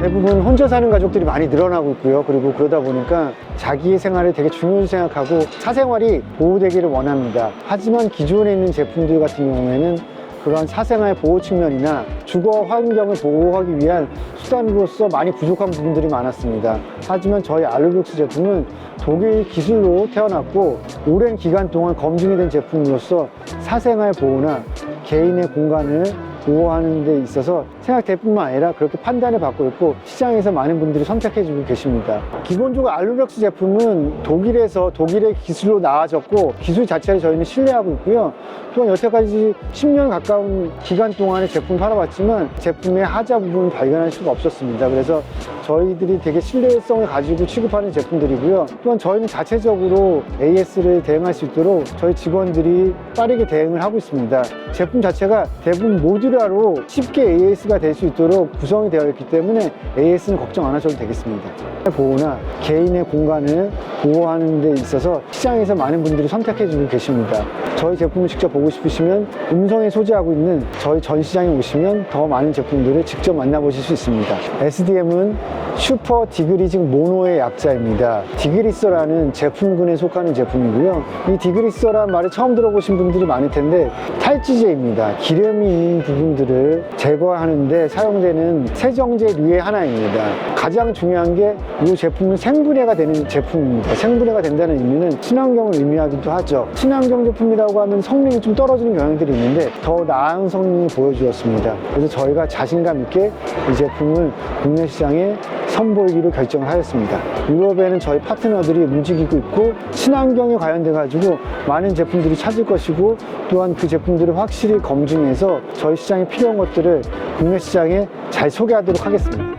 대부분 혼자 사는 가족들이 많이 늘어나고 있고요. 그리고 그러다 보니까 자기의 생활을 되게 중요시 생각하고 사생활이 보호되기를 원합니다. 하지만 기존에 있는 제품들 같은 경우에는 그러한 사생활 보호 측면이나 주거 환경을 보호하기 위한 수단으로서 많이 부족한 부분들이 많았습니다. 하지만 저희 알루룩스 제품은 독일 기술로 태어났고 오랜 기간 동안 검증이 된 제품으로서 사생활 보호나 개인의 공간을 보호하는 데 있어서 생각대뿐만 아니라 그렇게 판단을 받고 있고 시장에서 많은 분들이 선택해주고 계십니다. 기본적으로 알루벽스 제품은 독일에서 독일의 기술로 나아졌고 기술 자체를 저희는 신뢰하고 있고요. 또한 여태까지 10년 가까운 기간 동안의 제품 팔아봤지만 제품의 하자 부분을 발견할 수가 없었습니다. 그래서 저희들이 되게 신뢰성을 가지고 취급하는 제품들이고요. 또한 저희는 자체적으로 AS를 대응할 수 있도록 저희 직원들이 빠르게 대응을 하고 있습니다. 제품 자체가 대부분 모듈 화로 쉽게 AS가 될 수 있도록 구성이 되어 있기 때문에 AS는 걱정 안 하셔도 되겠습니다. 보호나 개인의 공간을 보호하는 데 있어서 시장에서 많은 분들이 선택해 주고 계십니다. 저희 제품을 직접 보고 싶으시면 음성에 소지하고 있는 저희 전시장에 오시면 더 많은 제품들을 직접 만나보실 수 있습니다. SDM은 슈퍼 디그리징 모노의 약자입니다. 디그리서라는 제품군에 속하는 제품이고요. 이 디그리서라는 말을 처음 들어보신 분들이 많을 텐데 탈지제입니다. 기름이 있는 부분 들을 제거하는데 사용되는 세정제류의 하나입니다. 가장 중요한 게 이 제품은 생분해가 되는 제품입니다. 생분해가 된다는 의미는 친환경을 의미하기도 하죠. 친환경 제품이라고 하면 성능이 좀 떨어지는 경향들이 있는데 더 나은 성능을 보여주었습니다. 그래서 저희가 자신감 있게 이 제품을 국내 시장에 선보이기로 결정을 하였습니다. 유럽에는 저희 파트너들이 움직이고 있고 친환경에 관련돼 가지고 많은 제품들이 찾을 것이고 또한 그 제품들을 확실히 검증해서 저희 시장에 필요한 것들을 국내 시장에 잘 소개하도록 하겠습니다.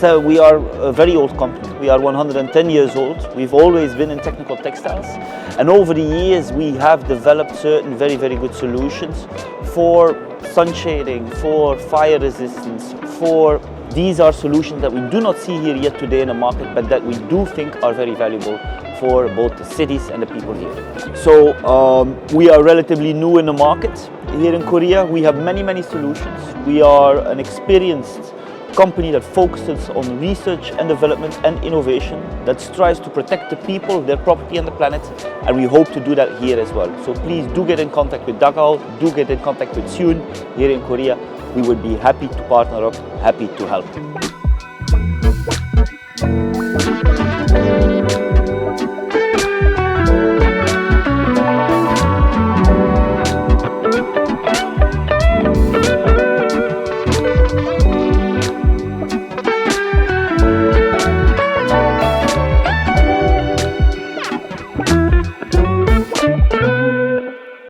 So we are a very old company. We are 110 years old. We've always been in technical textiles. And over the years, we have developed certain very, very good solutions for sun shading, for fire resistance, for these are solutions that we do not see here yet today in the market, but that we do think are very valuable for both the cities and the people here. So um, we are relatively new in the market here in Korea. We have many, many solutions. We are an experienced company that focuses on research and development and innovation that strives to protect the people, their property and the planet and we hope to do that here as well. So please do get in contact with Dagao, do get in contact with Seoul here in Korea. We would be happy to partner up, happy to help.